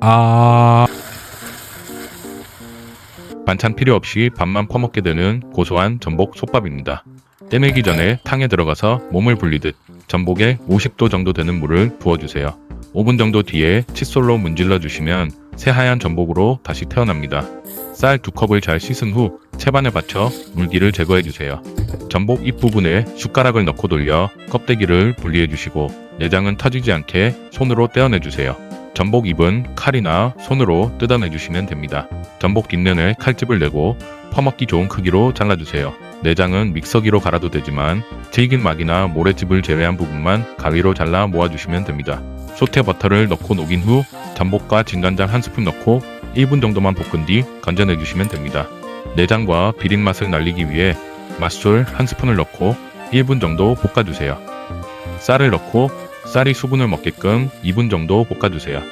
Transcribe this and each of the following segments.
아, 반찬 필요 없이 밥만 퍼먹게 되는 고소한 전복 솥밥입니다. 떼내기 전에 탕에 들어가서 몸을 불리듯 전복에 50도 정도 되는 물을 부어주세요. 5분 정도 뒤에 칫솔로 문질러 주시면 새하얀 전복으로 다시 태어납니다. 쌀 두 컵을 잘 씻은 후 채반에 받쳐 물기를 제거해 주세요. 전복 잎 부분에 숟가락을 넣고 돌려 껍데기를 분리해 주시고 내장은 터지지 않게 손으로 떼어내 주세요. 전복 잎은 칼이나 손으로 뜯어내 주시면 됩니다. 전복 뒷면에 칼집을 내고 퍼먹기 좋은 크기로 잘라주세요. 내장은 믹서기로 갈아도 되지만 튀김막이나 모래즙을 제외한 부분만 가위로 잘라 모아주시면 됩니다. 소태 버터를 넣고 녹인 후 전복과 진간장 한 스푼 넣고 1분 정도만 볶은 뒤 건져내 주시면 됩니다. 내장과 비린 맛을 날리기 위해 맛술 한 스푼을 넣고 1분 정도 볶아주세요. 쌀을 넣고 쌀이 수분을 먹게끔 2분 정도 볶아주세요.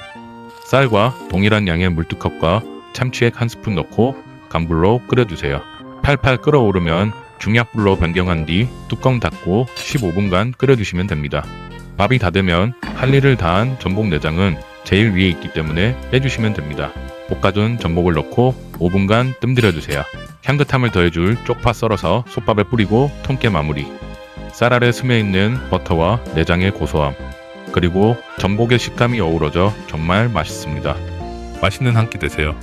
쌀과 동일한 양의 물두컵과 참치액 한 스푼 넣고 강불로 끓여주세요. 팔팔 끓어오르면 중약불로 변경한 뒤 뚜껑 닫고 15분간 끓여주시면 됩니다. 밥이 다 되면 할 일을 다한 전복 내장은 제일 위에 있기 때문에 빼주시면 됩니다. 볶아둔 전복을 넣고 5분간 뜸들여주세요. 향긋함을 더해줄 쪽파 썰어서 솥밥에 뿌리고 통깨 마무리. 쌀 아래 스며있는 버터와 내장의 고소함. 그리고 전복의 식감이 어우러져 정말 맛있습니다. 맛있는 한 끼 되세요.